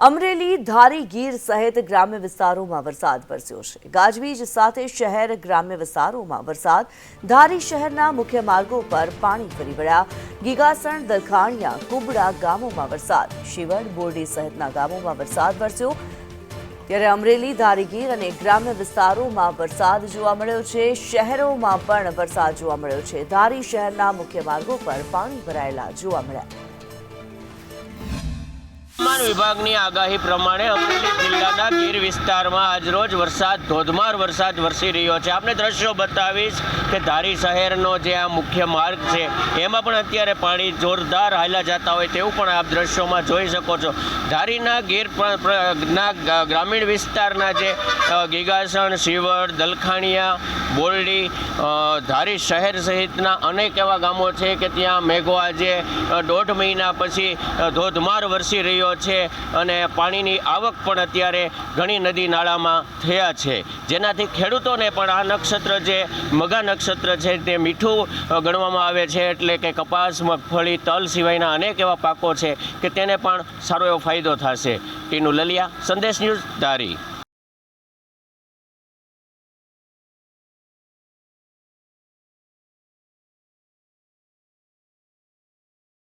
અમરેલી ધારી ગીર સહિત ગ્રામ્ય વિસ્તારોમાં વરસાદ વરસ્યો છે. ગાજવીજ સાથે શહેર ગ્રામ્ય વિસ્તારોમાં વરસાદ. ધારી શહેરના મુખ્ય માર્ગો પર પાણી ફરી વળ્યા. ગીગાસણ, દલખાણિયા, કુબડા ગામોમાં વરસાદ. શિવડ બોરડી સહિતના ગામોમાં વરસાદ વરસ્યો. ત્યારે અમરેલી ધારીગીર અને ગ્રામ્ય વિસ્તારોમાં વરસાદ જોવા મળ્યો છે. શહેરોમાં પણ વરસાદ જોવા મળ્યો છે. ધારી શહેરના મુખ્ય માર્ગો પર પાણી ભરાયેલા જોવા મળ્યા. હવામાન વિભાગની આગાહી પ્રમાણે અમરેલી જિલ્લાના ગીર વિસ્તારમાં આજરોજ વરસાદ, ધોધમાર વરસાદ વરસી રહ્યો છે. આપણે દ્રશ્યો બતાવીશ કે ધારી શહેરનો જે આ મુખ્ય માર્ગ છે, એમાં પણ અત્યારે પાણી જોરદાર હાલ્યા જતા હોય તેવું પણ આપ દ્રશ્યોમાં જોઈ શકો છો. ધારીના ગીર ગ્રામીણ વિસ્તારના જે ગીગાસણ શિવર દલખાણિયા બોરડી ધારી શહેર સહિતના અનેક એવા ગામો છે કે ત્યાં મેઘો આજે દોઢ મહિના પછી ધોધમાર વરસી રહ્યો છે અને પાણીની આવક પણ અત્યારે ઘણી નદી નાળામાં થયા છે. જેનાથી ખેડૂતોને પણ આ નક્ષત્ર જે, મગા નક્ષત્ર છે તે મીઠું ગણવામાં આવે છે એટલે કે કપાસ, મગફળી, તલ સિવાયના અનેક એવા પાકો છે કે તેને પણ સારો એવો ફાયદો થશે. ટીનું લલિયા, સંદેશ ન્યૂઝ ધારી.